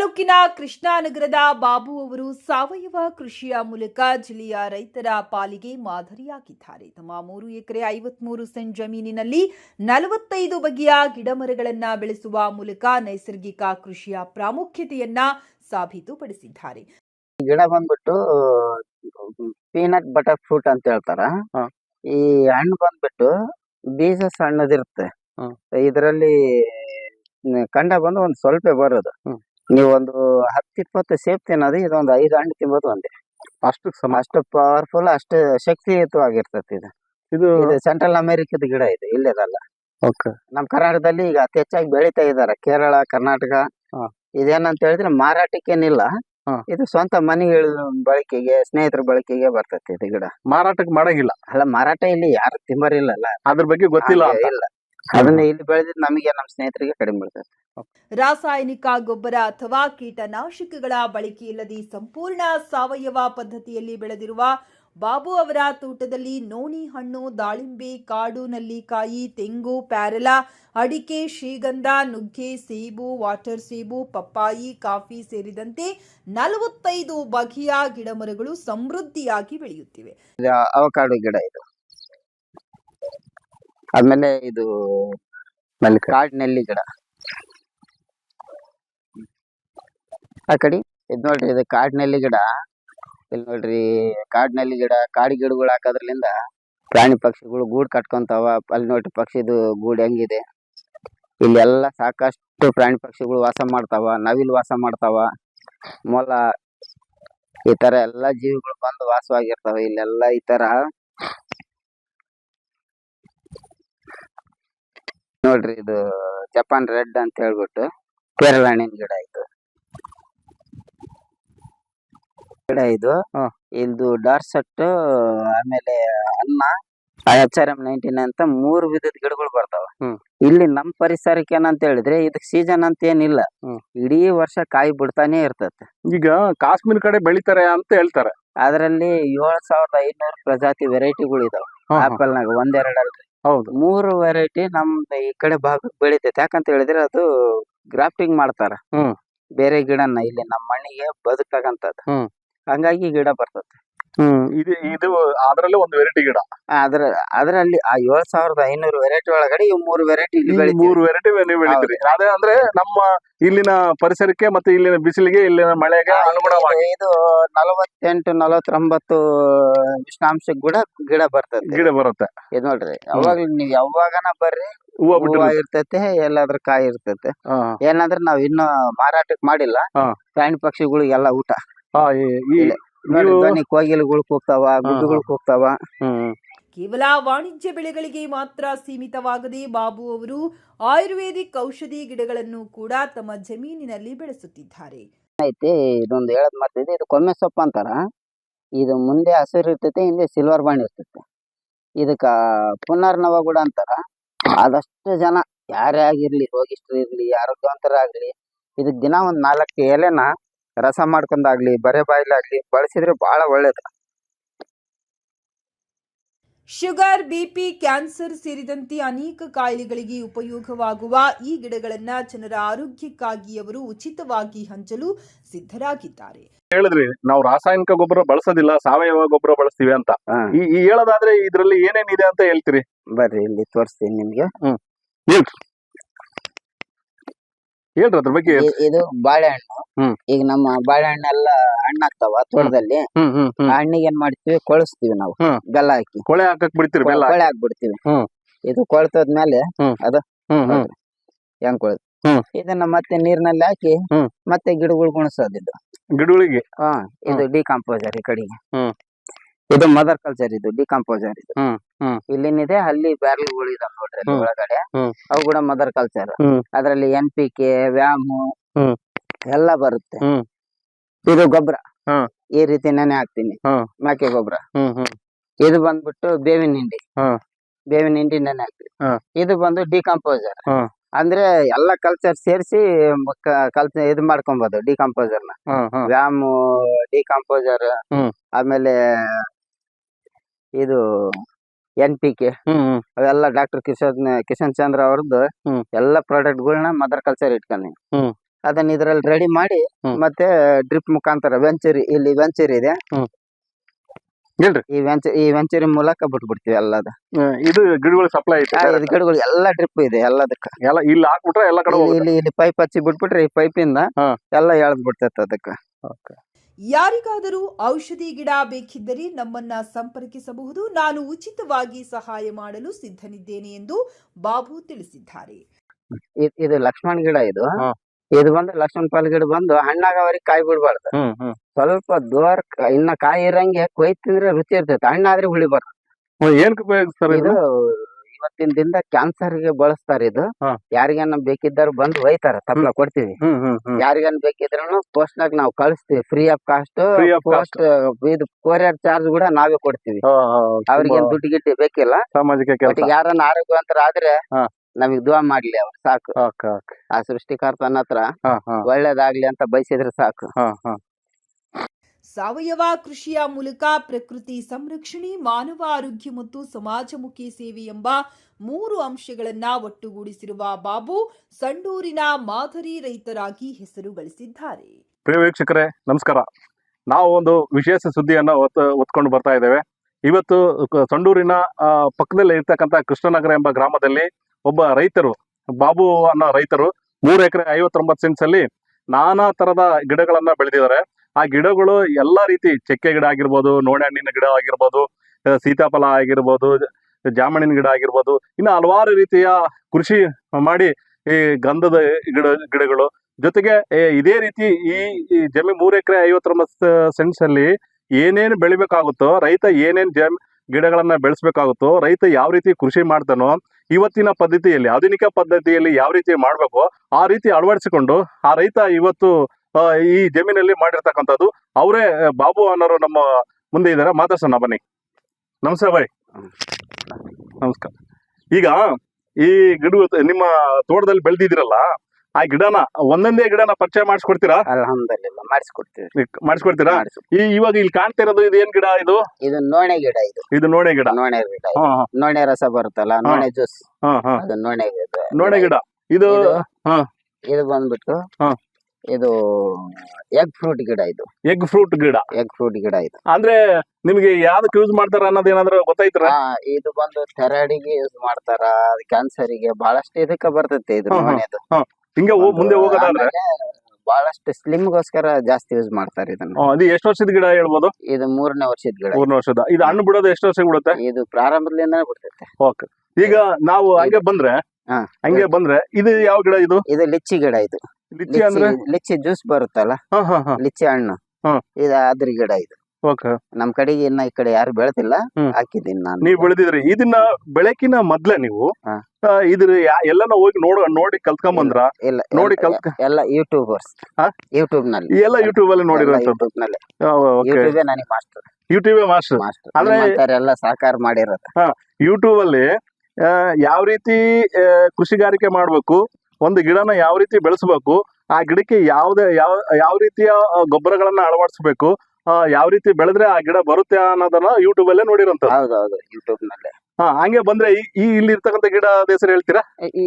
ತಾಲೂಕಿನ ಕೃಷ್ಣಾನಗರದ ಬಾಬು ಅವರು ಸಾವಯವ ಕೃಷಿಯ ಮೂಲಕ ಜಿಲ್ಲೆಯ ರೈತರ ಪಾಲಿಗೆ ಮಾದರಿಯಾಗಿದ್ದಾರೆ ತಮ್ಮ ಮೂರು ಎಕರೆ ಐವತ್ಮೂರು ಸೆಂಟ್ ಜಮೀನಿನಲ್ಲಿ ನಲವತ್ತೈದು ಬಗೆಯ ಗಿಡಮರಗಳನ್ನ ಬೆಳೆಸುವ ಮೂಲಕ ನೈಸರ್ಗಿಕ ಕೃಷಿಯ ಪ್ರಾಮುಖ್ಯತೆಯನ್ನ ಸಾಬೀತುಪಡಿಸಿದ್ದಾರೆ ಗಿಡ ಬಂದ್ಬಿಟ್ಟು ಪೀನಟ್ ಬಟರ್ ಫ್ರೂಟ್ ಅಂತ ಹೇಳ್ತಾರ. ಈ ಹಣ್ಣು ಬಂದ್ಬಿಟ್ಟು ಬೀಜ ಸಣ್ಣದಿರುತ್ತೆ. ಇದರಲ್ಲಿ ಕಂಡ ಬಂದು ಒಂದ್ ಸ್ವಲ್ಪ ಬರೋದು. ನೀವು ಒಂದು ಹತ್ತು ಇಪ್ಪತ್ತು ಸೇಬ್ ತಿನ್ನೋದು ಇದೊಂದು ಐದು ಹಣ್ಣು ತಿನ್ನೋದು ಒಂದೇ. ಅಷ್ಟು ಸಮ ಅಷ್ಟು ಪವರ್ಫುಲ್ ಅಷ್ಟು ಶಕ್ತಿಯುತವಾಗಿರ್ತೈತಿ ಇದು. ಇದು ಇದು ಸೆಂಟ್ರಲ್ ಅಮೆರಿಕದ ಗಿಡ ಇದು ಇಲ್ಲದಲ್ಲ ಓಕೆ. ನಮ್ಮ ಕರ್ನಾಟಕದಲ್ಲಿ ಈಗ ಅತಿ ಹೆಚ್ಚಾಗಿ ಬೆಳೀತಾ ಇದ್ದಾರೆ ಕೇರಳ ಕರ್ನಾಟಕ. ಇದೇನಂತ ಹೇಳಿದ್ರೆ ಮಾರಾಟಕ್ಕೇನಿಲ್ಲ. ಇದು ಸ್ವಂತ ಮನೆಗೆ ಬಳಕೆಗೆ ಸ್ನೇಹಿತರ ಬಳಕೆಗೆ ಬರ್ತೈತಿ ಇದು ಗಿಡ. ಮಾರಾಟಕ್ಕೆ ಮಾಡಂಗಿಲ್ಲ. ಅಲ್ಲ ಮಾರಾಟ ಇಲ್ಲಿ ಯಾರು ತಿಂಬರಿಲ್ಲ ಅಲ್ಲ ಅದ್ರ ಬಗ್ಗೆ ಗೊತ್ತಿಲ್ಲ ಇಲ್ಲ. ಅದನ್ನ ಇಲ್ಲಿ ಬೆಳೆದಿದ್ದು ನಮಗೆ ನಮ್ಮ ಸ್ನೇಹಿತರಿಗೆ ಕಡಿಮೆ ಬೀಳ್ತದೆ. ರಾಸಾಯನಿಕ ಗೊಬ್ಬರ ಅಥವಾ ಕೀಟನಾಶಕಗಳ ಬಳಕೆ ಇಲ್ಲದೆ ಸಂಪೂರ್ಣ ಸಾವಯವ ಪದ್ಧತಿಯಲ್ಲಿ ಬೆಳೆದಿರುವ ಬಾಬು ಅವರ ತೋಟದಲ್ಲಿ ನೋಣಿ ಹಣ್ಣು ದಾಳಿಂಬೆ ಕಾಡು ನಲ್ಲಿಕಾಯಿ ತೆಂಗು ಪ್ಯಾರಲ ಅಡಿಕೆ ಶ್ರೀಗಂಧ ನುಗ್ಗೆ ಸೇಬು ವಾಟರ್ ಸೇಬು ಪಪ್ಪಾಯಿ ಕಾಫಿ ಸೇರಿದಂತೆ ನಲವತ್ತೈದು ಬಗೆಯ ಗಿಡಮರಗಳು ಸಮೃದ್ಧಿಯಾಗಿ ಬೆಳೆಯುತ್ತಿವೆ. ಅವಕಾಡು ಗಿಡ ಇದು. ಆಮೇಲೆ ಇದು ಕಾಡಿನಲ್ಲಿ ಗಿಡ. ಆ ಕಡೆ ಇದ್ ನೋಡ್ರಿ ಇದು ಕಾಡಿನಲ್ಲಿ ಗಿಡ. ಇಲ್ಲಿ ನೋಡ್ರಿ ಕಾಡಿನಲ್ಲಿ ಗಿಡ ಕಾಡಿ ಗಿಡಗಳು ಹಾಕೋದ್ರಿಂದ ಪ್ರಾಣಿ ಪಕ್ಷಿಗಳು ಗೂಡ್ ಕಟ್ಕೊಂತಾವ. ಅಲ್ಲಿ ನೋಡ್ರಿ ಪಕ್ಷಿದು ಗೂಡು ಹೆಂಗಿದೆ. ಇಲ್ಲೆಲ್ಲ ಸಾಕಷ್ಟು ಪ್ರಾಣಿ ಪಕ್ಷಿಗಳು ವಾಸ ಮಾಡ್ತಾವ. ನವಿಲು ವಾಸ ಮಾಡ್ತಾವ. ಮೊಲ ಈ ತರ ಎಲ್ಲಾ ಜೀವಿಗಳು ಬಂದು ವಾಸವಾಗಿರ್ತಾವ. ಇಲ್ಲೆಲ್ಲ ಈ ತರ ನೋಡ್ರಿ ಇದು ಜಪಾನ್ ರೆಡ್ ಅಂತ ಹೇಳ್ಬಿಟ್ಟು ಕೇರಳ ಹಣ್ಣಿನ ಗಿಡ ಇದು. ಗಿಡ ಇದು. ಇದು ಡಾರ್ಸೆಟ್ ಆಮೇಲೆ ಅನ್ನ ಎಚ್ ಆರ್ ಎಂ ನೈನ್ಟೀನ್ ಅಂತ ಮೂರು ವಿಧದ ಗಿಡಗಳು ಬರ್ತಾವ. ಇಲ್ಲಿ ನಮ್ ಪರಿಸರಕ್ಕೆ ಏನಂತ ಹೇಳಿದ್ರೆ ಇದಕ್ ಸೀಸನ್ ಅಂತ ಏನಿಲ್ಲ. ಇಡೀ ವರ್ಷ ಕಾಯಿ ಬಿಡ್ತಾನೆ ಇರ್ತದೆ ಈಗ ಕಾಶ್ಮೀರ್ ಕಡೆ ಬೆಳಿತಾರೆ ಅಂತ ಹೇಳ್ತಾರೆ. ಅದರಲ್ಲಿ ಏಳ್ ಸಾವಿರದ ಐನೂರು ಪ್ರಜಾತಿ ವೆರೈಟಿಗಳು ಇದಾವ. ಆಪಲ್ ನಾಗ ಒಂದೆರಡು ಅಲ್ರಿ ಹೌದು. ಮೂರು ವೆರೈಟಿ ನಮ್ದು ಈ ಕಡೆ ಭಾಗಕ್ಕೆ ಬೆಳಿತೈತೆ. ಯಾಕಂತ ಹೇಳಿದ್ರೆ ಅದು ಗ್ರಾಫ್ಟಿಂಗ್ ಮಾಡ್ತಾರ. ಹ್ಮ್. ಬೇರೆ ಗಿಡನ ಇಲ್ಲಿ ನಮ್ಮ ಮಣ್ಣಿಗೆ ಬದುಕ್ತಕ್ಕಂಥದ್ದು ಹ್ಮ್. ಹಂಗಾಗಿ ಗಿಡ ಬರ್ತದೆ ಇದು ಇದು ಅದ್ರಲ್ಲೇ ಒಂದು ವೆರೈಟಿ ಗಿಡ. ಅದ್ರ ಅದರಲ್ಲಿ ಆ ಏಳ್ ಸಾವಿರದ ಐನೂರು ವೆರೈಟಿ ಒಳಗಡೆ ಈ ಮೂರು ವೆರೈಟಿ ಇಲ್ಲಿ ಮೂರು ವೆರೈಟಿ ನೀವು ಬೆಳಿತೀರಿ. ಅದೇ ಅಂದ್ರೆ ನಮ್ಮ ಇಲ್ಲಿನ ಪರಿಸರಕ್ಕೆ ಮತ್ತೆ ಇಲ್ಲಿನ ಬಿಸಿಲಿಗೆ ಇಲ್ಲಿನ ಮಳೆಗೆ ಅನುಗುಣವಾಗಿ. ಇದು ನಲವತ್ತೆಂಟು ನಲವತ್ತೊಂಬತ್ತು ಉಷ್ಣಾಂಶ ಕೂಡ ಗಿಡ ಬರ್ತದೆ. ಗಿಡ ಬರುತ್ತೆ. ಇದು ನೋಡ್ರಿ ಅವಾಗ ನೀವು ಯಾವಾಗನ ಬರ್ರಿ ಹೂವ ಹೂವ ಇರ್ತೈತೆ ಎಲ್ಲಾದ್ರೂ ಕಾಯಿ ಇರ್ತೈತೆ. ಏನಂದ್ರೆ ನಾವ್ ಇನ್ನು ಮಾರಾಟಕ್ಕೆ ಮಾಡಿಲ್ಲ. ಪ್ರಾಣಿ ಪಕ್ಷಿಗಳಿಗೆಲ್ಲ ಊಟ. ನೋಡಿ ನೀವು- ಕೂಗ್ತಾವ ಹ್ಮ್. ಕೇವಲ ವಾಣಿಜ್ಯ ಬೆಳೆಗಳಿಗೆ ಮಾತ್ರ ಸೀಮಿತವಾಗದೆ ಬಾಬು ಅವರು ಆಯುರ್ವೇದಿಕ್ ಔಷಧಿ ಗಿಡಗಳನ್ನು ಕೂಡ ತಮ್ಮ ಜಮೀನಿನಲ್ಲಿ ಬೆಳೆಸುತ್ತಿದ್ದಾರೆ. ಐತಿ ಇದೊಂದು ಹೇಳದ್ ಮಾತಿದೆ ಇದು ಕೊಮ್ಮೆ ಸೊಪ್ಪು ಅಂತಾರ. ಇದು ಮುಂದೆ ಹಸಿರು ಇರ್ತೈತೆ ಹಿಂದೆ ಸಿಲ್ವರ್ ಬಾಂಡ್ ಇರ್ತೈತೆ. ಇದಕ್ಕ ಪುನರ್ನವ ಕೂಡ ಅಂತಾರ. ಆದಷ್ಟು ಜನ ಯಾರೇ ಆಗಿರ್ಲಿ ರೋಗಿಷ್ಠರು ಇರ್ಲಿ ಆರೋಗ್ಯವಂತರಾಗ್ಲಿ ಇದಕ್ ದಿನ ಒಂದ್ ನಾಲ್ಕು ಎಲೆನ ರಸ ಮಾಡ್ಕೊಂಡಾಗ್ಲಿ ಬರೆ ಬಾಯಿಲಾಗ್ಲಿ ಬಳಸಿದ್ರೆ ಬಹಳ ಒಳ್ಳೇದು. ಶುಗರ್ ಬಿಪಿ ಕ್ಯಾನ್ಸರ್ ಸೇರಿದಂತೆ ಅನೇಕ ಕಾಯಿಲೆಗಳಿಗೆ ಉಪಯೋಗವಾಗುವ ಈ ಗಿಡಗಳನ್ನ ಜನರ ಆರೋಗ್ಯಕ್ಕಾಗಿ ಅವರು ಉಚಿತವಾಗಿ ಹಂಚಲು ಸಿದ್ಧರಾಗಿದ್ದಾರೆ. ಹೇಳಿದ್ರಿ ನಾವು ರಾಸಾಯನಿಕ ಗೊಬ್ಬರ ಬಳಸೋದಿಲ್ಲ ಸಾವಯವ ಗೊಬ್ಬರ ಬಳಸ್ತೀವಿ ಅಂತ. ಈ ಹೇಳೋದಾದ್ರೆ ಇದ್ರಲ್ಲಿ ಏನೇನಿದೆ ಅಂತ ಹೇಳ್ತೀರಿ? ಬರ್ರಿ ಇಲ್ಲಿ ತೋರಿಸ್ತೀನಿ ನಿಮ್ಗೆ. ಹೇಳ್ರಿ ಅದ್ರ ಬಗ್ಗೆ ಇದು ಬಾಳೆಹಣ್ಣು. ಹ್ಮ್. ಈಗ ನಮ್ಮ ಬಾಳೆಹಣ್ಣೆಲ್ಲ ಹಣ್ಣಾಗ್ತಾವ ತೋಟದಲ್ಲಿ. ಹ್ಮ್ ಹ್ಮ್ ಹ್ಮ್ ಆ ಹಣ್ಣಿಗೆ ಏನ್ ಮಾಡ್ತೀವಿ? ಕೊಳಸ್ತೀವಿ ನಾವು. ಹ್ಮ್. ಬೆಲ್ಲ ಹಾಕಿ. ಕೊಳೆ ಹಾಕಕ್ ಬಿಡ್ತೀವಿ ಬೆಲ್ಲ? ಹಾಕಿ. ಕೊಳೆ ಹಾಕ್ಬಿಡ್ತೀವಿ. ಹ್ಮ್. ಇದು ಕೊಳ್ತದ್ಮೇಲೆ ಹ್ಮ್. ಹ್ಮ್ ಹೆಂಗ್ ಕೊಳ್ತು ಹ್ಮ್. ಇದನ್ನ ಮತ್ತೆ ನೀರ್ನಲ್ಲಿ ಹಾಕಿ ಹ್ಮ್. ಮತ್ತೆ ಗಿಡಗಳು ಗುಣಸೋದಿದ್ದು ಗಿಡಗಳಿಗೆ? ಹಾ ಇದು ಡಿಕಾಂಪೋಸರ್ ಈ ಕಡೆಗೆ. ಹ್ಮ್. ಇದು ಮದರ್ ಕಲ್ಚರ್ ಇದು ಡಿಕಂಪೋಸರ್ ಇದು ಹ್ಮ್, ಹ್ಮ್. ಇಲ್ಲಿನಿದೆ ಅಲ್ಲಿ ಬ್ಯಾರಲ್ಗಳು ಇದಾವೆ ನೋಡ್ರಿ ಅಲ್ಲಿ ಹ್ಮ್. ಒಳಗಡೆ ಹ್ಮ್. ಅವು ಕೂಡ ಮದರ್ ಕಲ್ಚರ್ ಹ್ಮ್. ಅದ್ರಲ್ಲಿ ಎನ್ ಪಿ ಕೆ ವ್ಯಾಮು ಹ್ಮ್. ಎಲ್ಲ ಬರುತ್ತೆ ಹ್ಮ್. ಇದು ಗೊಬ್ಬರ. ಈ ರೀತಿ ನಾನೇ ಹಾಕ್ತೀನಿ ಹಾ. ಮೇಕೆ ಗೊಬ್ಬರ ಹ್ಮ್ ಹ್ಮ್ ಇದು ಬಂದ್ಬಿಟ್ಟು ಬೇವಿನ ಹಿಂಡಿ. ಬೇವಿನ ಹಿಂಡಿ ನೆನೆ ಹಾಕ್ತೀನಿ. ಇದು ಬಂದು ಡಿಕಂಪೋಸರ್. ಅಂದ್ರೆ ಎಲ್ಲ ಕಲ್ಚರ್ ಸೇರಿಸಿ ಕಲ್ಚರ್ ಇದು ಮಾಡ್ಕೊಬೋದು ಡಿಕಂಪೋಸರ್ನ ಹ್ಮ್ ಹ್ಮ್ ವ್ಯಾಮು ಡಿಕಾಂಪೋಸರ್ ಹ್ಮ್. ಆಮೇಲೆ ಇದು ಎನ್ ಪಿ ಕೆ ಹ್ಮ್ ಅವೆಲ್ಲ ಡಾಕ್ಟರ್ ಕಿಶನ್ ಕಿಶನ್ ಚಂದ್ರ ಅವ್ರದ್ದು ಹ್ಮ್. ಎಲ್ಲ ಪ್ರಾಡಕ್ಟ್ ಗಳನ್ನ ಮದರ್ ಕಲ್ಚರ್ ಇಟ್ಕೊಂಡಿ ಹ್ಮ್. ಅದನ್ನ ಇದ್ರಲ್ಲಿ ರೆಡಿ ಮಾಡಿ ಹ್ಮ್. ಮತ್ತೆ ಡ್ರಿಪ್ ಮುಖಾಂತರ ವೆಂಚರಿ ಇಲ್ಲಿ ವೆಂಚುರಿ ಇದೆ. ಇಲ್ರಿ ಈ ವೆಂಚುರಿ ಈ ವೆಂಚೂರಿ ಮೂಲಕ ಬಿಟ್ಬಿಡ್ತೀವಿ ಎಲ್ಲದ. ಹ್ಮ್, ಇದು ಗಿಡಗಳು ಸಪ್ಲೈ ಐತೆ ಆ, ಇದು ಗಿಡಗಳು ಎಲ್ಲ ಡ್ರಿಪ್ ಇದೆ ಎಲ್ಲದಕ್ಕ. ಎಲ್ಲ ಇಲ್ಲಿ ಹಾಕ್ಬಿಟ್ರೆ ಎಲ್ಲ ಕಡೆ ಇಲ್ಲಿ ಹೋಗುತ್ತೆ? ಇಲ್ಲಿ ಇಲ್ಲಿ ಪೈಪ್ ಹಚ್ಚಿ ಬಿಟ್ಬಿಟ್ರೆ ಈ ಇಂದ ಹಾ. ಎಲ್ಲ ಎಳ್ದ್ ಬಿಡ್ತೈತೆ ಅದಕ್ಕ. ಯಾರಿಗಾದರೂ ಔಷಧಿ ಗಿಡ ಬೇಕಿದ್ದರೆ ನಮ್ಮನ್ನ ಸಂಪರ್ಕಿಸಬಹುದು. ನಾನು ಉಚಿತವಾಗಿ ಸಹಾಯ ಮಾಡಲು ಸಿದ್ಧನಿದ್ದೇನೆ ಎಂದು ಬಾಬು ತಿಳಿಸಿದ್ದಾರೆ. ಇದ್- ಇದು ಲಕ್ಷ್ಮಣ್ ಗಿಡ ಇದು. ಹಾ. ಇದು ಬಂದು ಲಕ್ಷ್ಮಣ್ ಪಾಲ್ ಗಿಡ ಬಂದು ಹಣ್ಣಾಗವರಿಗೆ ಕಾಯಿ ಬಿಡ್ಬಾರ್ದು. ಹ್ಮ್ ಹ್ಮ್. ಸ್ವಲ್ಪ ದ್ವಾರ ಇನ್ನ ಕಾಯಿ ಇರಂಗೆ ಕೊಯ್ ತಿಂದ್ರೆ ರುಚಿ ಇರ್ತೈತೆ. ಹಣ್ಣಾದ್ರೆ ಹುಳಿ ಬರ್ತದೆ. ಹ್ಮ್, ಏನಕ್ಕೆ ಉಪಯೋಗಿಸ್ತಾರೆ ಇದು ಇದು? ಇವತ್ತಿನ ದಿನದ ಕ್ಯಾನ್ಸರ್ಗೆ ಬಳಸ್ತಾರ ಇದು. ಯಾರಿಗೇನ ಯಾರಿಗಾನ ಬೇಕಿದ್ದಾರು ಬಂದು ಒಯ್ತಾರ ತಪ್ಪಲ ಕೊಡ್ತೀವಿ. ಹ್ಮ್ ಹ್ಮ್ ಹ್ಮ್. ಯಾರಿಗಾನ ಬೇಕಿದ್ರು ಪೋಸ್ಟ್ ನಾಗ ನಾವು ಕಳಿಸ್ತೀವಿ. Free of cost. ಪೋಸ್ಟ್ ಇದು ಕೊರಿಯರ್ ಚಾರ್ಜ್ ಕೂಡ ನಾವೇ ಕೊಡ್ತೀವಿ. ಅವ್ರಿಗೇನ್ ದುಡ್ಡು ಗಿಡ್ಡು ಬೇಕಿಲ್ಲ. ಸಾಮಾಜಿಕ ಬಟ್ ಕೆಲಸ ಯಾರನ್ನ ಆರೋಗ್ಯವಂತರ ಆದ್ರೆ ಹಾ. ನಮಗ್ ದುವಾ ಮಾಡ್ಲಿ ಅವ್ರು ಸಾಕು. ಆ ಸೃಷ್ಟಿಕರ್ತನ ಹತ್ರ ಒಳ್ಳೇದಾಗ್ಲಿ ಅಂತ ಬಯಸಿದ್ರೆ ಸಾಕು. ಸಾವಯವ ಕೃಷಿಯ ಮೂಲಕ ಪ್ರಕೃತಿ ಸಂರಕ್ಷಣೆ, ಮಾನವ ಆರೋಗ್ಯ ಮತ್ತು ಸಮಾಜಮುಖಿ ಸೇವೆ ಎಂಬ ಮೂರು ಅಂಶಗಳನ್ನ ಒಟ್ಟುಗೂಡಿಸಿರುವ ಬಾಬು ಸಂಡೂರಿನ ಮಾದರಿ ರೈತರಾಗಿ ಹೆಸರು ಗಳಿಸಿದ್ದಾರೆ. ಪ್ರಿಯ ವೀಕ್ಷಕರೇ, ನಮಸ್ಕಾರ. ನಾವು ಒಂದು ವಿಶೇಷ ಸುದ್ದಿಯನ್ನ ಒತ್ತು, ಒತ್ಕೊಂಡು ಬರ್ತಾ ಇದ್ದೇವೆ. ಇವತ್ತು ಸಂಡೂರಿನ ಪಕ್ಕದಲ್ಲಿ ಇರ್ತಕ್ಕಂಥ ಕೃಷ್ಣನಗರ ಎಂಬ ಗ್ರಾಮದಲ್ಲಿ ಒಬ್ಬ ರೈತರು, ಬಾಬು ಅನ್ನೋ ರೈತರು ಮೂರು ಎಕರೆ ಐವತ್ತೊಂಬತ್ತು ಸೆಂಟ್ಸಲ್ಲಿ ನಾನಾ ತರದ ಗಿಡಗಳನ್ನ ಬೆಳೆದಿದ್ದಾರೆ. ಆ ಗಿಡಗಳು ಎಲ್ಲಾ ರೀತಿ ಚಕ್ಕೆ ಗಿಡ ಆಗಿರ್ಬೋದು ನೋಡೆ ಹಣ್ಣಿನ ಗಿಡ ಆಗಿರ್ಬೋದು ಸೀತಾಫಲ ಆಗಿರ್ಬೋದು, ಜಾಮಣಿನ ಗಿಡ ಆಗಿರ್ಬೋದು, ಇನ್ನು ಹಲವಾರು ರೀತಿಯ ಕೃಷಿ ಮಾಡಿ ಈ ಗಂಧದ ಗಿಡ, ಗಿಡಗಳು. ಜೊತೆಗೆ ಇದೇ ರೀತಿ ಈ ಜಮೀನು ಮೂರು ಎಕರೆ ಐವತ್ತೊಂಬತ್ತು ಸೆಂಟ್ಸ್ ಅಲ್ಲಿ ಏನೇನು ಬೆಳಿಬೇಕಾಗುತ್ತೋ, ರೈತ ಏನೇನು ಜಮ್, ಗಿಡಗಳನ್ನ ಬೆಳೆಸ್ಬೇಕಾಗುತ್ತೋ, ರೈತ ಯಾವ ರೀತಿ ಕೃಷಿ ಮಾಡ್ತಾನೋ, ಇವತ್ತಿನ ಪದ್ಧತಿಯಲ್ಲಿ, ಆಧುನಿಕ ಪದ್ಧತಿಯಲ್ಲಿ ಯಾವ ರೀತಿ ಮಾಡಬೇಕೋ, ಆ ರೀತಿ ಅಳವಡಿಸಿಕೊಂಡು ಆ ರೈತ ಇವತ್ತು ಈ ಜಮೀನಲ್ಲಿ ಮಾಡಿರ್ತಕ್ಕಂಥದ್ದು. ಅವರೇ ಬಾಬು ಅನ್ನೋರು ನಮ್ಮ ಮುಂದೆ ಇದ್ದಾರೆ. ಮಾತಾಡ್ಸೋಣ ಬನ್ನಿ. ನಮಸ್ಕಾರ ಬಾಯ್. ನಮಸ್ಕಾರ. ಈಗ ಈ ಗಿಡ ನಿಮ್ಮ ತೋಟದಲ್ಲಿ ಬೆಳೆದಿದ್ದೀರಲ್ಲ ಆ ಗಿಡನ ಒಂದೊಂದೇ ಗಿಡನ ಪರಿಚಯ ಮಾಡಿಸ್ಕೊಡ್ತೀರಾ? ಅಲ್ಹಮ್ದುಲಿಲ್ಲ ಮಾಡಿಸ್ಕೊಡ್ತೀವಿ. ಮಾಡಿಸ್ಕೊಡ್ತೀರಾ? ಮಾಡಿಸ್- ಈ ಇವಾಗ ಇಲ್ಲಿ ಕಾಣ್ತಾ ಇರೋದು ಇದು ಏನ್ ಗಿಡ ಇದು? ಇದು ನೋಣೆ ಗಿಡ ಇದು. ಇದು ನೋಣೆ ಗಿಡ. ನೋಣೆ ಗಿಡ ನೋಣೆ ರಸ ಬರುತ್ತಲ್ಲ ನೋಣೆ ಜ್ಯೂಸ್. ಹಾ ಹಾ. ಅದು ನೋಣೆ ಗಿಡ. ನೋಣೆ ಗಿಡ. ಇದು ಇದು ಹಾ. ಇದು ಬಂದ್ಬಿಟ್ಟು ಹಾ. ಇದು ಎಗ್ ಫ್ರೂಟ್ ಗಿಡ ಇದು. ಎಗ್ ಫ್ರೂಟ್ ಗಿಡ. ಎಗ್ ಫ್ರೂಟ್ ಗಿಡ ಇದು. ಅಂದ್ರೆ ನಿಮ್ಗೆ ಯಾವ್ದಕ್ಕೆ ಯೂಸ್ ಮಾಡ್ತಾರ ಅನ್ನೋದು ಏನಾದ್ರು ಗೊತ್ತಾಯ್ತರ? ಇದು ಬಂದು ಥೆರಡಿಗೆ ಯೂಸ್ ಮಾಡ್ತಾರ ಕ್ಯಾನ್ಸರಿಗೆ ಬಹಳಷ್ಟು ಇದಕ್ಕೆ ಬರ್ತೈತೆ ಇದು ಹ್ಮ್, ಹ್ಮ್. ನೋಣೆದು ಹಿಂಗೆ ಹೋ- ಮುಂದೆ ಹೋಗೋದಾದ್ರೆ? ಬಹಳಷ್ಟು ಬಹಳಷ್ಟು ಸ್ಲಿಮ್ಗೋಸ್ಕರ ಜಾಸ್ತಿ ಯೂಸ್ ಮಾಡ್ತಾರೆ ಇದನ್ನ. ಇದು ಎಷ್ಟು ವರ್ಷದ ಗಿಡ ಹೇಳ್ಬೋದು? ಇದು ಮೂರನೇ ವರ್ಷದ ಗಿಡ. ಮೂರನೇ ವರ್ಷದ. ಇದು ಹಣ್ಣು ಬಿಡೋದು ಎಷ್ಟು ವರ್ಷ ಬಿಡುತ್ತೆ? ಇದು ಪ್ರಾರಂಭದಿಂದನೇ ಬಿಡ್ತೈತೆ. ಓಕೆ. ಈಗ ನಾವು ಹಂಗೆ ಬಂದ್ರೆ ಹಾ. ಹಂಗೆ ಬಂದ್ರೆ ಇದು ಯಾವ ಗಿಡ ಇದು? ಇದು ಲಿಚ್ಚಿ ಗಿಡ ಇದು. ಲಿಚ್ಚಿ ಅಂದ್ರೆ? ಲಿಚ್ಚಿ ಜ್ಯೂಸ್ ಬರುತ್ತಲ್ಲ? ಲಿಚ್ಚಿ ಹಣ್ಣು. ಇದು ಅದ್ರ ಗಿಡ ಇದು. ಓಕೆ. ನಮ್ ಕಡೆಗೆ ಇನ್ನ ಈ ಕಡೆ ಯಾರು ಬೆಳೆದಿಲ್ಲ. ಹಾಕಿದೀನಿ ಹಾಕಿದ್ದೀನಿ ನಾನು. ನೀವು ಬೆಳೆದಿದ್ರಿ. ಇದನ್ನ ಬೆಳಕಿನ ಮೊದ್ಲ ನೀವು? ಇದ್ರ ಎಲ್ಲಾನ ಹೋಗಿ ನೋಡ ನೋಡಿ ಕಲ್ತ್ಕೊಂಬಂದ್ರ? ಇಲ್ಲ ನೋಡಿ ಎಲ್ಲ- ಕಲ್ತ್ಕ- ಎಲ್ಲ ಯೂಟ್ಯೂಬರ್ಸ್ ಹಾ? ಯೂಟ್ಯೂಬ್ನಲ್ಲಿ ಎಲ್ಲ ಯೂಟ್ಯೂಬ್ ಅಲ್ಲಿ ನೋಡಿರೋಂಥದ್ದು ಯೂಟ್ಯೂಬ್ನಲ್ಲಿ ಓಕೆ. ಯೂಟ್ಯೂಬೇ ನನಗೆ ಮಾಸ್ಟರ್ ಯೂಟ್ಯೂಬ್ ಮಾಸ್ಟರ್ ಆದ್ರೆ- ಎಲ್ಲ ಸಹಕಾರ ಮಾಡಿರೋದು. ಯೂಟ್ಯೂಬ್ ಅಲ್ಲಿ ಯಾವ ರೀತಿ ಕೃಷಿಗಾರಿಕೆ ಮಾಡ್ಬೇಕು? ಒಂದು ಗಿಡನ ಯಾವ ರೀತಿ ಬೆಳೆಸಬೇಕು ಆ ಗಿಡಕ್ಕೆ ಯಾವ್ದೇ ಯಾವ ಯಾವ ರೀತಿಯ ಗೊಬ್ಬರಗಳನ್ನ ಅಳವಡಿಸಬೇಕು ಯಾವ ರೀತಿ ಬೆಳೆದ್ರೆ ಆ ಗಿಡ ಬರುತ್ತೆ ಅನ್ನೋದನ್ನ ಯೂಟ್ಯೂಬ್ ಅಲ್ಲೇ ನೋಡಿರಂತ ಹೌದೌದು ಯೂಟ್ಯೂಬ್ನಲ್ಲಿ. ಹಾ ಹಂಗೆ ಬಂದ್ರೆ ಈ ಇಲ್ಲಿ ಇರ್ತಕ್ಕಂಥ ಗಿಡ ಹೆಸರು ಹೇಳ್ತೀರಾ?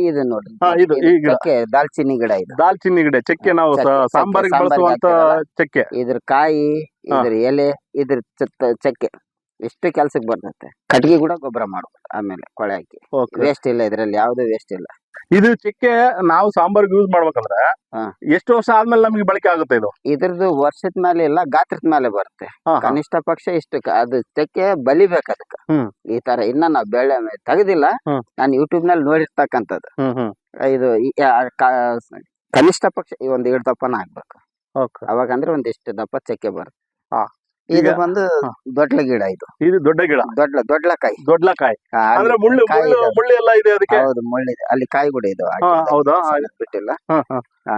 ಇದು ನೋಡಿ ಹಾ, ಇದು, ಈ ಗಿಡ. ದಾಲ್ಚಿನ್ನಿ ಗಿಡ ಇದು. ದಾಲ್ಚಿನ್ನಿ ಗಿಡ ಚಕ್ಕೆ ನಾವು ಸಾಂಬಾರಿಗೆ ಬಳಸುವಂತ ಚಕ್ಕೆ. ಇದ್ರ ಕಾಯಿ. ಇದ್ರ ಎಲೆ ಇದ್ರ ಚಕ್ಕೆ ಎಷ್ಟು ಕೆಲ್ಸಕ್ಕೆ ಬರ್ತೈತೆ. ಕಟ್ಟಿಗೆ ಕೂಡ ಗೊಬ್ಬರ ಮಾಡ್ಬೋದು ಆಮೇಲೆ ಕೊಳೆ ಹಾಕಿ. ವೇಸ್ಟ್ ಇಲ್ಲ ಇದ್ರಲ್ಲಿ ಯಾವುದೇ ವೇಸ್ಟ್ ಇಲ್ಲ. ಇದು ಚಿಕ್ಕೆ ನಾವು ಸಾಂಬಾರ್ ಯೂಸ್ ಮಾಡ್ಬೇಕಂದ್ರೆ ಹಾ. ಎಷ್ಟು ವರ್ಷ ಆದ್ಮೇಲೆ ನಮಗೆ ಬಳಕೆ ಆಗುತ್ತೆ ಇದು ಇದ್ರದ್ದು ವರ್ಷದ ಮೇಲೆ ಇಲ್ಲ ಗಾತ್ರದ ಮೇಲೆ ಬರುತ್ತೆ ಹಾ, ಹಾ. ಕನಿಷ್ಠ ಪಕ್ಷ ಇಷ್ಟು ಕ- ಅದು ಚಕ್ಕೆ ಬಲಿಬೇಕು ಅದಕ್ಕೆ ಹ್ಮ್. ಈ ತರ ಇನ್ನ ನಾವು ಬೆಳೆ ತೆಗೆದಿಲ್ಲ ಹ್ಮ್. ನಾನು ಯೂಟ್ಯೂಬ್ನಲ್ಲಿ ನೋಡಿರ್ತಕ್ಕಂಥದ್ದು ಹ್ಮ್ ಹ್ಮ್ ಇದು ಈ- ಆ ಕ- ಕನಿಷ್ಠ ಪಕ್ಷ ಈ ಒಂದ್ ಏಳು ದಪ್ಪನ ಹಾಕ್ಬೇಕು ಓಕೆ ಅವಾಗ ಅಂದ್ರೆ ಒಂದಿಷ್ಟು ದಪ್ಪ ಚಕ್ಕೆ ಬರುತ್ತೆ. ಇದು ಬಂದು ಹಾ. ದೊಡ್ಡ ಗಿಡ ಇದು. ಇದು ದೊಡ್ಡ ಗಿಡ? ದೊಡ್ಡ ದೊಡ್ಲಕಾಯಿ ದೊಡ್ಲಕಾಯಿ ಅಂದ್ರೆ ಮುಳ್ಳು ಮುಳ್ಳು ಇದೆ. ಮುಳ್ಳು ಎಲ್ಲ ಇದೆ ಅದಕ್ಕೆ? ಹೌದು ಮುಳ್ಳಿದೆ. ಅಲ್ಲಿ ಕಾಯಿ ಕೂಡ ಇದು ಹೌದಾ? ಬಿಟ್ಟಿಲ್ಲ.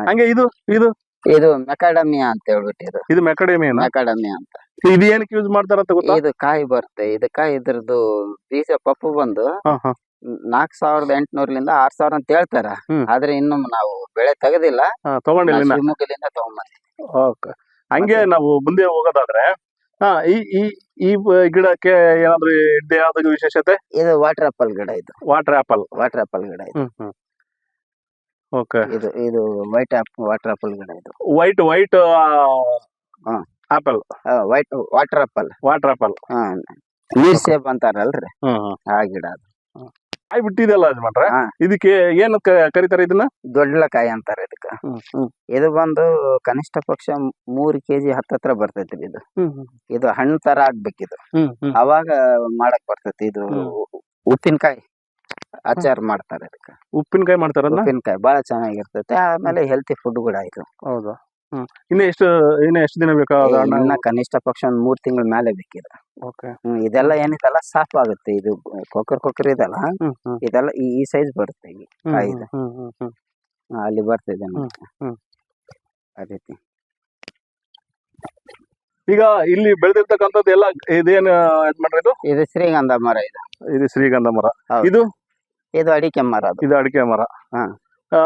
ಹಂಗೆ. ಇದು ಇದು? ಇದು ಮೆಕಾಡಮಿಯಾ ಅಂತ ಹೇಳ್ಬಿಟ್ಟು ಇದು ಇದು ಮೆಕಡೇಮಿಯನ ಮೆಕಾಡಮಿಯಾ ಅಂತ. ಇದು ಏನಕ್ಕೆ ಯೂಸ್ ಮಾಡ್ತಾರಂತ ಗೊತ್ತಾ? ಇದು ಕಾಯಿ ಬರುತ್ತೆ. ಕಾಯಿ ಇದ್ರದ್ದು ಬೀಜ ಪಪ್ಪು ಬಂದು ನಾಕ್. ನಾಲ್ಕ್ ಸಾವಿರದ ಎಂಟುನೂರ್ಲಿಂದ ಆರ್ ಸಾವಿರ ಅಂತ ಹೇಳ್ತಾರ. ಆದ್ರೆ ಇನ್ನು ನಾವು ಬೆಳೆ ತೆಗೆದಿಲ್ಲ. ತಗೊಂಡಿಲ್ಲ ತಗೊಂಬಂದಿ ಓಕೆ. ಹಂಗೆ ನಾವು ಮುಂದೆ ಹೋಗೋದಾದ್ರೆ ಹಾ ಈ ಈ ಈ ಗಿಡಕ್ಕೆ ಏನಾದ್ರು ಇದ್ದೇ ಆದ ವಿಶೇಷತೆ? ಇದು ವಾಟರ್ ಆಪಲ್ ಗಿಡ ಇದು. ವಾಟರ್ ಆಪಲ್ ವಾಟರ್ ಆಪಲ್ ಗಿಡ ಇದು. ಹ್ಮ್ ಹ್ಮ್. ಓಕೆ ಇದು ಇದು ವೈಟ್ ವಾಟರ್ ಆಪಲ್ ಗಿಡ ಇದು. ವೈಟ್ ವೈಟ್ ಹಾ. Apple white water apple water apple ಹಾ. ನೀರ್ ಸೇಬ್ ಅಂತಾರಲ್ರಿ? ಹ್ಮ್ ಹ್ಮ್. ಆ ಗಿಡ ಅದು. ಕಾಯಿ ಬಿಟ್ಟಿದೆಲ್ಲ ಯಜಮಾನ್ರೆ. ಇದಕ್ಕೆ ಏನು ಕರಿತಾರೆ ಇದನ್ನ? ದೊಡ್ಲಕಾಯಿ ಅಂತಾರೆ ಇದಕ್ಕ. ಇದು ಬಂದು ಕನಿಷ್ಠ ಪಕ್ಷ ಮೂರು ಕೆಜಿ ಹತ್ತತ್ರ ಬರ್ತೈತ್ರಿ ಇದು. ಇದು ಹಣ್ಣು ತರ ಆಗ್ಬೇಕಿದು. ಅವಾಗ ಮಾಡಕ್ ಬರ್ತೈತಿ ಇದು. ಉಪ್ಪಿನಕಾಯಿ ಅಚಾರ್ ಮಾಡ್ತಾರೆ ಇದಕ್ಕೆ. ಉಪ್ಪಿನಕಾಯಿ ಮಾಡ್ತಾರೆ ಉಪ್ಪಿನಕಾಯಿ ಬಹಳ ಚೆನ್ನಾಗಿರ್ತೈತೆ. ಆಮೇಲೆ ಹೆಲ್ತಿ ಫುಡ್ ಕೂಡ ಇದು. ಹೌದಾ? ಹ್ಮ್. ಇನ್ನು ಎಷ್ಟು ಇನ್ನ ಎಷ್ಟು ದಿನ ಹಣ್ಣು ಇನ್ನ ಕನಿಷ್ಠ ಪಕ್ಷ ಒಂದ್ ಮೂರ್ ತಿಂಗಳ ಮೇಲೆ ಬೇಕಿದೆ. ಓಕೆ. ಹ್ಮ್ ಇದೆಲ್ಲ ಏನಿದೆಲ್ಲ ಸಾಫ್ ಆಗುತ್ತೆ. ಇದು ಕೊಕ್ಕರ್ ಕೊಕ್ಕರ್ ಇದೆಲ್ಲ ಹ್ಮ್ ಹ್ಮ್. ಇದೆಲ್ಲ ಈ ಈ ಸೈಜ್ ಬರುತ್ತೆ ಹ್ಮ್ ಕಾಯಿ ಇದೆ. ಹ್ಮ್ ಹ್ಮ್ ಹ್ಮ್. ಹಾ, ಅಲ್ಲಿ ಬರ್ತಿದೆ ಹ್ಮ್, ಹ್ಮ್. ಆ ರೀತಿ. ಈಗ ಇಲ್ಲಿ ಬೆಳೆದಿರ್ತಕ್ಕಂಥದ್ದು ಎಲ್ಲ ಇದೇನು ಇದು ಇದು? ಇದು ಶ್ರೀಗಂಧ ಮರ ಇದು. ಇದು ಶ್ರೀಗಂಧ ಮರ. ಹೌದು. ಇದು? ಇದು ಅಡಿಕೆ ಮರ ಅದು. ಇದು ಅಡಿಕೆ ಮರ. ಹಾ. ಆ,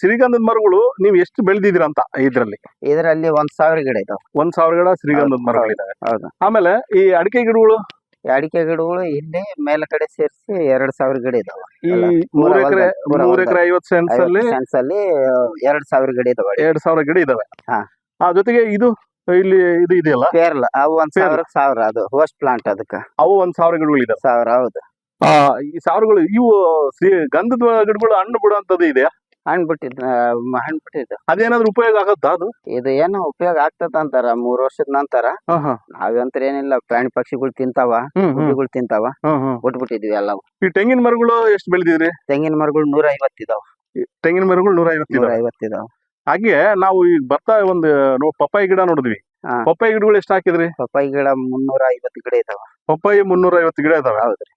ಶ್ರೀಗಂಧದ ಮರಗಳು ನೀವು ಎಷ್ಟು ಬೆಳೆದಿದ್ದೀರ ಅಂತ ಇದ್ರಲ್ಲಿ? ಇದರಲ್ಲಿ ಒಂದ್ ಸಾವಿರ ಗಿಡ ಇದಾವೆ. ಒಂದ್ ಸಾವಿರ ಗಿಡ ಶ್ರೀಗಂಧದ ಮರಗಳಿದಾವೆ. ಹೌದು. ಆಮೇಲೆ ಈ ಅಡಿಕೆ ಗಿಡಗಳು? ಈ ಅಡಿಕೆ ಗಿಡಗಳು ಇಲ್ಲಿ ಮೇಲ್ಗಡೆ ಸೇರಿಸಿ ಎರಡ್ ಸಾವಿರ ಗಿಡ ಇದಾವೆ. ಈ ಮೂರ್ ಎಕರೆ ಮೂರ್ ಎಕರೆ ಐವತ್ತು ಸೆನ್ಸ್ ಅಲ್ಲಿ ಸೆನ್ಸ್ ಅಲ್ಲಿ ಎರಡ್ ಸಾವಿರ ಗಿಡ ಇದಾವೆ ಎರಡ್ ಸಾವಿರ ಗಿಡ ಇದಾವೆ. ಹಾ. ಆ ಜೊತೆಗೆ ಇದು ಇಲ್ಲಿ ಇದು ಇದೆಯಲ್ಲ? ಪೇರ್ಲ. ಅವು ಒಂದ್ ಪೇರ್ಲ. ಸಾವಿರ ಸಾವಿರ ಅದು ಹೋಸ್ಟ್ ಪ್ಲಾಂಟ್ ಅದಕ್ಕ. ಅವು ಒಂದ್ ಸಾವಿರ ಗಿಡಗಳು ಇದಾವೆ ಸಾವಿರ ಹೌದು. ಆ, ಈ ಸಾವಿರಗಳು ಇವು ಗಂಧದ ಗಿಡಗಳು ಹಣ್ಣು ಬಿಡುವಂತದ್ದು ಇದೆಯಾ? ಹಣ್ಣು ಬಿಟ್ಟಿದ್ ಹಣ್ಣು ಬಿಟ್ಟಿದ್ದು. ಅದೇನಾದ್ರೂ ಉಪಯೋಗ ಆಗತ್ತಾ ಅದು? ಇದು ಏನೋ ಉಪಯೋಗ ಆಗ್ತದ ಅಂತಾರ ಮೂರ್ ವರ್ಷದ ನಂತರ. ನಾವಂತರ ಏನಿಲ್ಲ ಪ್ರಾಣಿ ಪಕ್ಷಿಗಳು ತಿಂತಾವ ಹುಡುಗಳು ತಿಂತಾವ ಬಿಟ್ಬಿಟ್ಟಿದ್ವಿ ಎಲ್ಲ ಈ ತೆಂಗಿನ ಮರಗಳು ಎಷ್ಟು ಬೆಳೆದಿದ್ರಿ? ತೆಂಗಿನ ಮರಗಳು ನೂರ ಐವತ್ತಿದಾವ ತೆಂಗಿನ ಮರಗಳು ನೂರ ಐವತ್ತಿದಾವೆ ಐವತ್ತಿದಾವ ಹಾಗೆ ನಾವು ಈಗ ಬರ್ತಾ ಒಂದು ಪಪ್ಪಾಯಿ ಗಿಡ ನೋಡಿದ್ವಿ. ಪಪ್ಪಾಯಿ ಗಿಡಗಳು ಎಷ್ಟು ಹಾಕಿದ್ರಿ? ಪಪ್ಪಾಯಿ ಗಿಡ ಮುನ್ನೂರ ಐವತ್ತು ಗಿಡ ಇದಾವ. ಪಪ್ಪಾಯಿ ಮುನ್ನೂರ ಐವತ್ತು ಗಿಡ ಇದಾವೆ. ಹೌದ್ರಿ.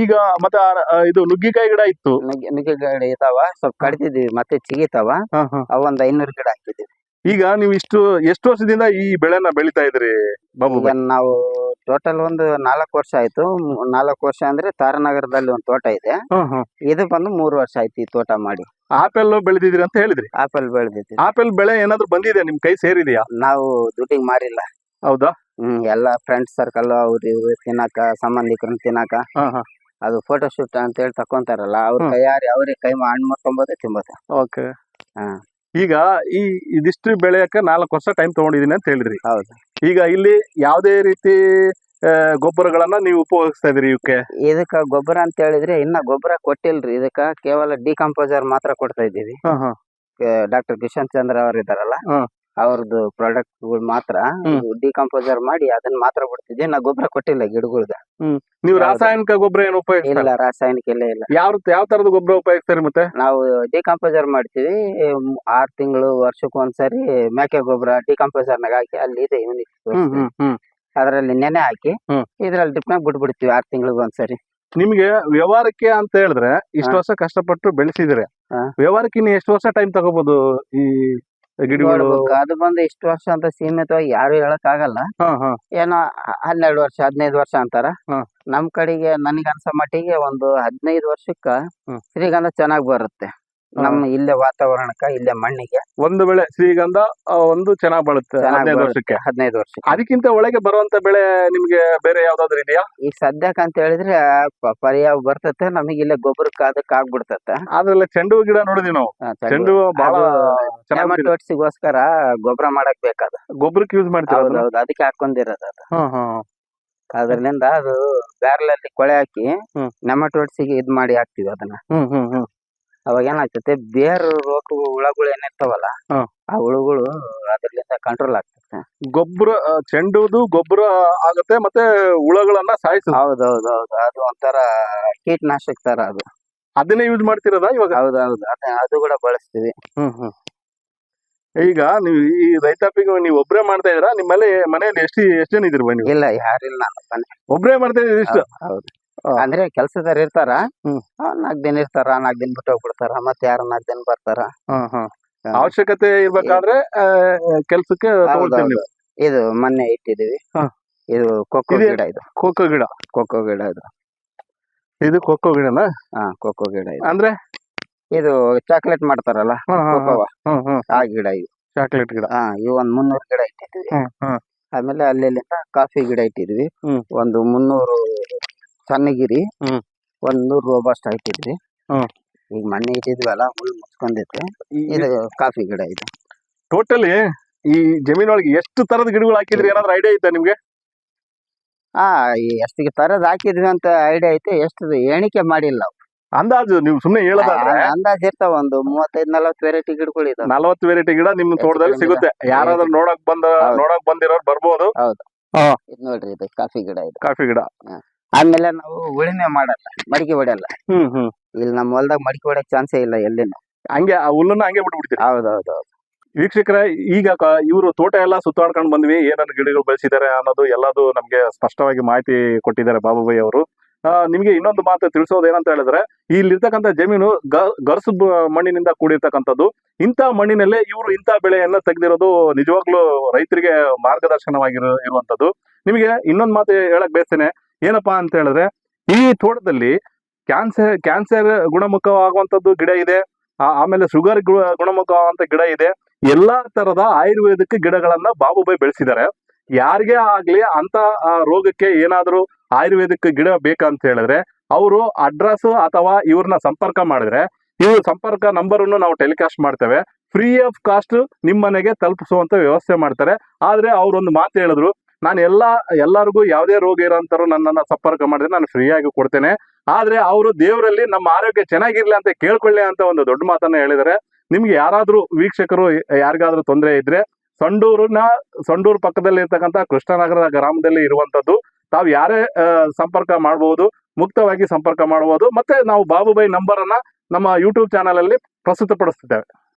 ಈಗ ಮತ್ತೆ ಇದು ನುಗ್ಗಿಕಾಯಿ ಗಿಡ ಇತ್ತು. ನುಗ್ಗಿಕಾಯಿ ನುಗ್ಗೆ ಗಿಡ ಇದಾವ ಸ್ವಲ್ಪ ಕಡಿತಿದ್ವಿ ಮತ್ತೆ ಚಿಗಿತಾವ. ಅವೊಂದ್ ಐನೂರು ಗಿಡ ಹಾಕಿದ್ವಿ ಈಗ ನೀವು ಇಷ್ಟು ಎಷ್ಟು ವರ್ಷದಿಂದ ಈ ಬೆಳೆನ ಬೆಳಿತಾ ಇದ್ರಿ ಬಾಬು ನಾವು ಟೋಟಲ್ ಒಂದು ನಾಲ್ಕು ವರ್ಷ ಆಯ್ತು. ನಾಲ್ಕು ವರ್ಷ ಅಂದ್ರೆ ತಾರಾನಗರದಲ್ಲಿ ಒಂದು ತೋಟ ಇದೆ. ಇದು ಬಂದು ಮೂರು ವರ್ಷ ಆಯ್ತು ಈ ತೋಟ ಮಾಡಿ. ಆಪಲ್ ಬೆಳೆದಿದ್ರಿ ಅಂತ ಹೇಳಿದ್ರಿ. ಆಪಲ್ ಬೆಳೆದಿದ್ರಿ ಆಪಲ್ ಬೆಳೆ ಏನಾದ್ರು ಬಂದಿದೆ ನಿಮ್ ಕೈ ಸೇರಿದೆಯಾ? ನಾವು ದುಡ್ಡಿಗೆ ಮಾರಿಲ್ಲ. ಹೌದಾ? ಹ್ಮ್ ಎಲ್ಲ ಫ್ರೆಂಡ್ಸ್ ಸರ್ಕಲ್ ಅವ್ರು ಇವ್ರು ತಿನ್ನಕ ಸಂಬಂಧಿಕರನ್ನ ತಿನ್ನಕ. ಅದು ಫೋಟೋ ಶೂಟ್ ಅಂತ ಹೇಳಿ ತಕೊಂತಾರಲ್ಲ ಅವ್ರ ತಯಾರಿ ಕೈಯಾರಿ ಅವ್ರಿಗೆ ಕೈ ಹಣ್ಣು ಮಾಡ್ಕೊಂಬೋದೆ ತಿಂಬೋದು ಓಕೆ. ಹಾ. ಈಗ ಈ ಇದಿಷ್ಟು ಬೆಳೆಯಕ್ಕೆ ನಾಲ್ಕು ವರ್ಷ ಟೈಮ್ ತಗೊಂಡಿದೀನಿ ಅಂತ ಹೇಳಿದ್ರಿ. ಹೌದು. ಈಗ ಇಲ್ಲಿ ಯಾವುದೇ ರೀತಿ ಆ, ಗೊಬ್ಬರಗಳನ್ನ ನೀವು ಉಪಯೋಗಿಸ್ತಾ ಇದ್ರಿ ಇವಕ್ಕೆ ಇದಕ್ಕ ಗೊಬ್ಬರ ಅಂತ ಹೇಳಿದ್ರೆ ಇನ್ನ ಗೊಬ್ಬರ ಕೊಟ್ಟಿಲ್ರಿ. ಇದಕ್ಕ ಕೇವಲ ಡಿಕಂಪೋಸರ್ ಮಾತ್ರ ಕೊಡ್ತಾ ಇದ್ದೀವಿ. ಡಾಕ್ಟರ್ ಕಿಶನ್ ಚಂದ್ರ ಅವ್ರ ಇದಾರಲ್ಲ. ಅವ್ರದ್ದು ಪ್ರಾಡಕ್ಟ್ ಮಾತ್ರ ಹ್ಮ್. ಡಿಕಂಪೋಸರ್ ಮಾಡಿ ಅದನ್ನ ಮಾತ್ರ ಬಿಡ್ತಿದ್ದೆ. ನಾ ಗೊಬ್ಬರ ಕೊಟ್ಟಿಲ್ಲ ಗಿಡಗಳ್ಗ. ನೀವು? ರಾಸಾಯನಿಕ ಗೊಬ್ಬರ ಏನು ಉಪಯೋಗಿಸ್ತೀರಾ? ಇಲ್ಲ ರಾಸಾಯನಿಕ ಇಲ್ಲ ಇಲ್ಲ. ಯಾವ ಯಾವ ತರದ ಗೊಬ್ಬರ ಉಪಯೋಗಿಸ್ತಾರೆ ಮತ್ತೆ? ನಾವು ಡಿಕಂಪೋಸರ್ ಮಾಡ್ತೀವಿ. ಮ್, ಆರ್ ತಿಂಗಳು ವರ್ಷಕ್ಕೆ ಒಂದ್ಸರಿ ಮೇಕೆ ಗೊಬ್ಬರ ಡಿಕಂಪೋಸರ್ ನಾಗ ಹಾಕಿ ಅಲ್ಲಿ ಇದೆ ಯೂನಿಟ್ ಹ್ಮ್ ಹ್ಮ್ ಹ್ಮ್. ಅದ್ರಲ್ಲಿ ನೆನೆ ಹಾಕಿ ಹ್ಮ್. ಡಿಪ್ ಡ್ರಿಪ್ನಾಗ ಬಿಟ್ಬಿಡ್ತೀವಿ ಆರ್ ತಿಂಗಳಿಗೆ ಒಂದ್ಸರಿ. ನಿಮ್ಗೆ ವ್ಯವಹಾರಕ್ಕೆ ಅಂತ ಹೇಳಿದ್ರೆ ಇಷ್ಟು ಹಾ. ವರ್ಷ ಕಷ್ಟಪಟ್ಟು ಬೆಳೆಸಿದ್ರೆ. ಹಾ. ವ್ಯವಹಾರಕ್ಕೆ ಇನ್ನು ಎಷ್ಟು ವರ್ಷ ಟೈಮ್ ತಗೋಬಹುದು ಈ ಗಿಡಗಳು ನೋಡ್ಬೇಕು. ಅದು ಬಂದು ಇಷ್ಟು ವರ್ಷ ಅಂತ ಸೀಮಿತವಾಗಿ ಯಾರು ಹೇಳಕ್ ಆಗಲ್ಲ ಹಾ ಹಾ ಏನೋ ಹನ್ನೆರಡು ವರ್ಷ ಹದಿನೈದು ವರ್ಷ ಅಂತಾರ ಹಾ. ನಮ್ ಕಡೆಗೆ ನನಗೆ ಅನ್ಸೋ ಮಟ್ಟಿಗೆ ಒಂದು ಹದಿನೈದು ವರ್ಷಕ್ಕ ಹ್ಮ್. ಶ್ರೀಗಂಧ ಚೆನ್ನಾಗ್ ಬರುತ್ತೆ ನಮ್ಮ ಇಲ್ಲೇ ವಾತಾವರಣಕ್ಕ ಇಲ್ಲೇ ಮಣ್ಣಿಗೆ. ಒಂದು ಬೆಳೆ ಶ್ರೀಗಂಧ ಆ, ಒಂದು ಚೆನ್ನಾಗ್ ಬಾಳುತ್ತೆ ಚೆನ್ನಾಗ್ ಹದಿನೈದು. ವರ್ಷಕ್ಕೆ. ಹದಿನೈದು ವರ್ಷ ಅದಕ್ಕಿಂತ ಒಳಗೆ ಬರುವಂತ ಬೆಳೆ ನಿಮ್ಗೆ ಬೇರೆ ಯಾವ್ದಾದ್ರು ಇದೆಯಾ? ಈಗ ಸದ್ಯಕ್ಕೆ ಅಂತ ಹೇಳಿದ್ರೆ ಪ- ಪರ್ಯಾಯ ಬರ್ತತೆ ನಮಗೆ ಇಲ್ಲೇ ಗೊಬ್ಬರಕ್ಕೆ ಅದಕ್ಕೆ ಆಗ್ಬಿಡ್ತತೆ. ಅದ್ರಲ್ಲ ಚೆಂಡು ಹೂ ಗಿಡ ನೋಡಿದ್ವಿ ನಾವು. ಚೆಂಡು ಹೂ ಬಹಳ ಚೆನ್ನಾಗಿ ಗೊಬ್ಬರ ಮಾಡಕ್ ಬೇಕಾದ. ಗೊಬ್ಬರಕ್ಕೆ ಯೂಸ್ ಮಾಡ್ತೀವಿ? ಹೌದೌದು ಅದಕ್ಕೆ ಹಾಕೊಂಡಿರೋದು ಅದು. ಅದ್ರಲಿಂದ ಅದು ಬ್ಯಾರಲಲ್ಲಿ ಕೊಳೆ ಹಾಕಿ ನಮ್ಮ ನೆಮಟೋಡ್ಸಿಗೆ ಇದ್ ಮಾಡಿ ಹಾಕ್ತಿವಿ ಅದನ್ನ. ಹ್ಮ್ ಹ್ಮ್ ಹ್ಮ್. ಅವಾಗ ಏನಾಗ್ತೈತೆ ಬೇರು ರೋಗ ಹುಳಗಳು ಏನಿರ್ತಾವಲ್ಲ ಹಾ. ಆ ಹುಳಗಳು ಅದ್ರಲಿಂದ ಕಂಟ್ರೋಲ್ ಆಗ್ತೈತೆ. ಗೊಬ್ಬರ ಚೆಂಡುದು ಗೊಬ್ಬರ ಆಗುತ್ತೆ ಮತ್ತೆ ಹುಳಗಳನ್ನ ಸಾಯಿಸುತ್ತೆ ಹೌದೌದು ಹೌದು ಅದು ಒಂಥರ ಕೀಟನಾಶಕ ತರ ಅದು. ಅದನ್ನೇ ಯೂಸ್ ಮಾಡ್ತಿರೋದಾ ಇವಾಗ? ಹೌದೌದು ಅದ ಅದು ಕೂಡ ಬಳಸ್ತೀವಿ. ಈಗ ನೀವು ಈ ರೈತಾಪಿಗೆ ನೀವು ಒಬ್ರೇ ಮಾಡ್ತಾ ಇದ್ದೀರಾ? ನಿಮ್ಮಲ್ಲಿ ಮನೆಯಲ್ಲಿ ಎಷ್ಟು ಎಷ್ಟು ಜನ ಇದ್ರಿ ಬನ್ನಿ? ಇಲ್ಲ ಯಾರಿಲ್ಲ ಒಬ್ಬರೇ ಮನೆ. ಒಬ್ರೇ ಮಾಡ್ತಾ ಇದ್ರಿ ಇಷ್ಟು? ಹೌದು. ಅಂದ್ರೆ ಕೆಲ್ಸದಾರ ಇರ್ತಾರ. ಹ್ಮ್. ನಾಲ್ಕ್ ದಿನ ಇರ್ತಾರ ನಾಲ್ಕ್ ದಿನ ಬಿಟ್ಟು ಹೋಗ್ಬಿಡ್ತಾರ ಮತ್ತೆ ಯಾರ ನಾಲ್ಕ್ ದಿನ ಬರ್ತಾರ. ಹಾ ಹಾ. ಹಾ. ಅವಶ್ಯಕತೆ ಇರ್ಬೇಕಾದ್ರೆ ಆ, ಕೆಲ್ಸಕ್ಕೆ ತಗೊಳ್ತೀವಿ ನೀವು. ಇದು ಮೊನ್ನೆ ಇಟ್ಟಿದೀವಿ ಹಾ. ಇದು ಕೊಕ್ಕೋ ಇದೆ- ಗಿಡ ಇದು. ಕೋಕೋ ಗಿಡ. ಕೊಕ್ಕೋ ಗಿಡ ಇದು. ಇದು ಕೋಕೋ ಗಿಡನ ಹಾ ಕೊಕ್ಕೋ ಗಿಡ ಇದು. ಅಂದ್ರೆ? ಇದು ಚಾಕ್ಲೇಟ್ ಮಾಡ್ತಾರಲ್ಲ. ಕೋಕೋವ ಹ್ಮ್ ಹ್ಮ್ ಆ ಗಿಡ ಇದು. ಚಾಕ್ಲೇಟ್ ಗಿಡ. ಹಾ ಇವು ಒಂದ್ ಮುನ್ನೂರು ಗಿಡ ಇಟ್ಟಿದ್ವಿ ಹ್ಮ್ ಹ್ಮ್. ಆಮೇಲೆ ಅಲ್ಲಿಂದ ಕಾಫಿ ಗಿಡ ಇಟ್ಟಿದ್ವಿ ಹ್ಮ್. ಒಂದು ಮುನ್ನೂರು ಸಣ್ಣಗಿರಿ. ಹ್ಮ್. ಒಂದ್ ನೂರು ರೋಬಸ್ಟ್ ಹಾಕಿದ್ರಿ. ಹ್ಮ್. ಈಗ ಮೊನ್ನೆ ಇಟ್ಟಿದ್ವಲ್ಲ ಹುಲ್ ಮುಚ್ಕೊಂಡಿತ್ತು. ಇದು ಕಾಫಿ ಗಿಡ ಇದು. ಟೋಟಲಿ ಈ ಜಮೀನೊಳಗೆ ಎಷ್ಟು ತರದ ಗಿಡಗಳು ಹಾಕಿದ್ರಿ? ಏನಾದ್ರು ಐಡಿಯಾ ಐತಾ ನಿಮ್ಗೆ? ಆ ಈ ಎಷ್ಟಿಗೆ ತರದ್ ಹಾಕಿದ್ವಿ ಅಂತ ಐಡಿಯಾ ಐತೆ ಎಷ್ಟು ಎಣಿಕೆ ಮಾಡಿಲ್ಲ. ಅಂದಾಜು ನೀವು ಸುಮ್ನೆ ಹೇಳೋದಾದ್ರೆ ಆ, ಅಂದಾಜ್ ಇರ್ತಾವ ಒಂದು ಮೂವತ್ತೈದ್ ನಲವತ್ತು ವೆರೈಟಿ ಗಿಡಗಳು ಇದಾವ. ನಲವತ್ತು ವೆರೈಟಿ ಗಿಡ ನಿಮ್ ತೋಟದಲ್ಲಿ ಸಿಗುತ್ತೆ. ಯಾರಾದ್ರೂ ನೋಡಕ್ ಬಂದ ಹೌದು. ನೋಡಕ್ ಬಂದಿರೋರು ಬರ್ಬೋದು. ಹೌದು. ಇದ್ ನೋಡ್ರಿ ಇದು ಕಾಫಿ ಗಿಡ ಇದು. ಕಾಫಿ ಗಿಡ. ಆಮೇಲೆ ನಾವು ಉಳಿಮೆ ಮಾಡಲ್ಲ ಮಡಿಕೆ ಹೊಡೆಯಲ್ಲ. ಹ್ಮ್ ಹ್ಮ್. ಇಲ್ಲಿ ನಮ್ಮ ಹೊಲ್ದಾಗ ಮಡಿಕೆ ಹೊಡೆಯಕ್ ಚಾನ್ಸೇ ಇಲ್ಲ ಎಲ್ಲಿನೂ. ಹಂಗೆ ಆ ಹುಲ್ಲನ್ನ ಹಂಗೆ ಬಿಟ್ಬಿಡ್ತೀವಿ ಹೌದೌದು ವೀಕ್ಷಕರ ಈಗ ಇವರು ತೋಟ ಎಲ್ಲ ಸುತ್ತಾಡ್ಕೊಂಡು ಬಂದ್ವಿ ಏನೇನು ಗಿಡಗಳು ಬೆಳೆಸಿದ್ದಾರೆ ಅನ್ನೋದು ಎಲ್ಲದು ನಮ್ಗೆ ಸ್ಪಷ್ಟವಾಗಿ ಮಾಹಿತಿ ಕೊಟ್ಟಿದ್ದಾರೆ ಬಾಬುಬಾಯಿ ಅವರು. ಆ, ನಿಮ್ಗೆ ಇನ್ನೊಂದು ಮಾತು ತಿಳಿಸೋದು ಏನಂತ ಹೇಳಿದ್ರೆ ಇಲ್ಲಿರ್ತಕ್ಕಂಥ ಜಮೀನು ಗ- ಗರ್ಸು ಬ- ಮಣ್ಣಿನಿಂದ ಕೂಡಿರ್ತಕ್ಕಂಥದ್ದು. ಇಂಥ ಮಣ್ಣಿನಲ್ಲೇ ಇವರು ಇಂಥ ಬೆಳೆಯನ್ನ ತೆಗೆದಿರೋದು ನಿಜವಾಗ್ಲೂ ರೈತರಿಗೆ ಮಾರ್ಗದರ್ಶನವಾಗಿರೋ ಇರುವಂತದ್ದು ನಿಮಗೆ ಇನ್ನೊಂದು ಮಾತು ಹೇಳಕ್ ಬಯಸ್ತೇನೆ. ಏನಪ್ಪಾ ಅಂತ ಹೇಳಿದ್ರೆ, ಈ ತೋಟದಲ್ಲಿ ಕ್ಯಾನ್ಸರ್ ಕ್ಯಾನ್ಸರ್ ಗುಣಮುಖವಾಗುವಂತದ್ದು ಗಿಡ ಇದೆ ಆಮೇಲೆ ಶುಗರ್ ಗುಣಮುಖವಾಗುವಂತ ಗಿಡ ಇದೆ, ಎಲ್ಲಾ ತರದ ಆಯುರ್ವೇದಿಕ್ ಗಿಡಗಳನ್ನ ಬಾಬುಬಾಯಿ ಬೆಳೆಸಿದ್ದಾರೆ. ಯಾರಿಗೆ ಆಗ್ಲಿ ಅಂತ ರೋಗಕ್ಕೆ ಏನಾದ್ರೂ ಆಯುರ್ವೇದಿಕ್ ಗಿಡ ಬೇಕಂತ ಹೇಳಿದ್ರೆ, ಅವರು ಅಡ್ರೆಸ್ ಅಥವಾ ಇವ್ರನ್ನ ಸಂಪರ್ಕ ಮಾಡಿದ್ರೆ ಇವ್ರ ಸಂಪರ್ಕ ನಂಬರ್ ಅನ್ನು ನಾವು ಟೆಲಿಕಾಸ್ಟ್ ಮಾಡ್ತೇವೆ. ಫ್ರೀ ಆಫ್ ಕಾಸ್ಟ್ ನಿಮ್ಮ ಮನೆಗೆ ತಲುಪಿಸುವಂತ ವ್ಯವಸ್ಥೆ ಮಾಡ್ತಾರೆ. ಆದ್ರೆ ಅವ್ರೊಂದು ಮಾತು ಹೇಳಿದ್ರು ನಾನು ಎಲ್ಲ, ಎಲ್ಲರಿಗೂ ಯಾವುದೇ ರೋಗ ಇರೋಂಥವ್ರು ನನ್ನನ್ನ ಸಂಪರ್ಕ ಮಾಡಿದ್ರೆ ನಾನು ಫ್ರೀಯಾಗಿ ಕೊಡ್ತೇನೆ. ಆದ್ರೆ ಅವರು ದೇವರಲ್ಲಿ ನಮ್ಮ ಆರೋಗ್ಯ ಚೆನ್ನಾಗಿರ್ಲಿ ಅಂತ ಕೇಳ್ಕೊಳ್ಳಿ ಅಂತ ಒಂದು ದೊಡ್ಡ ಮಾತನ್ನು ಹೇಳಿದರೆ. ನಿಮ್ಗೆ ಯಾರಾದರೂ ವೀಕ್ಷಕರು ಯಾರಿಗಾದ್ರೂ ತೊಂದರೆ ಇದ್ರೆ ಸಂಡೂರಿನ ಸಂಡೂರು ಪಕ್ಕದಲ್ಲಿ ಇರ್ತಕ್ಕಂಥ ಕೃಷ್ಣನಗರ ಗ್ರಾಮದಲ್ಲಿ ಇರುವಂತದ್ದು ತಾವು ಯಾರೇ ಸಂಪರ್ಕ ಮಾಡಬಹುದು ಮುಕ್ತವಾಗಿ ಸಂಪರ್ಕ ಮಾಡಬಹುದು ಮತ್ತೆ ನಾವು ಬಾಬುಬಾಯಿ ನಂಬರ್ ನಮ್ಮ ಯೂಟ್ಯೂಬ್ ಚಾನಲ್ ಅಲ್ಲಿ ಪ್ರಸ್ತುತಪಡಿಸ್ತಿದ್ದೇವೆ.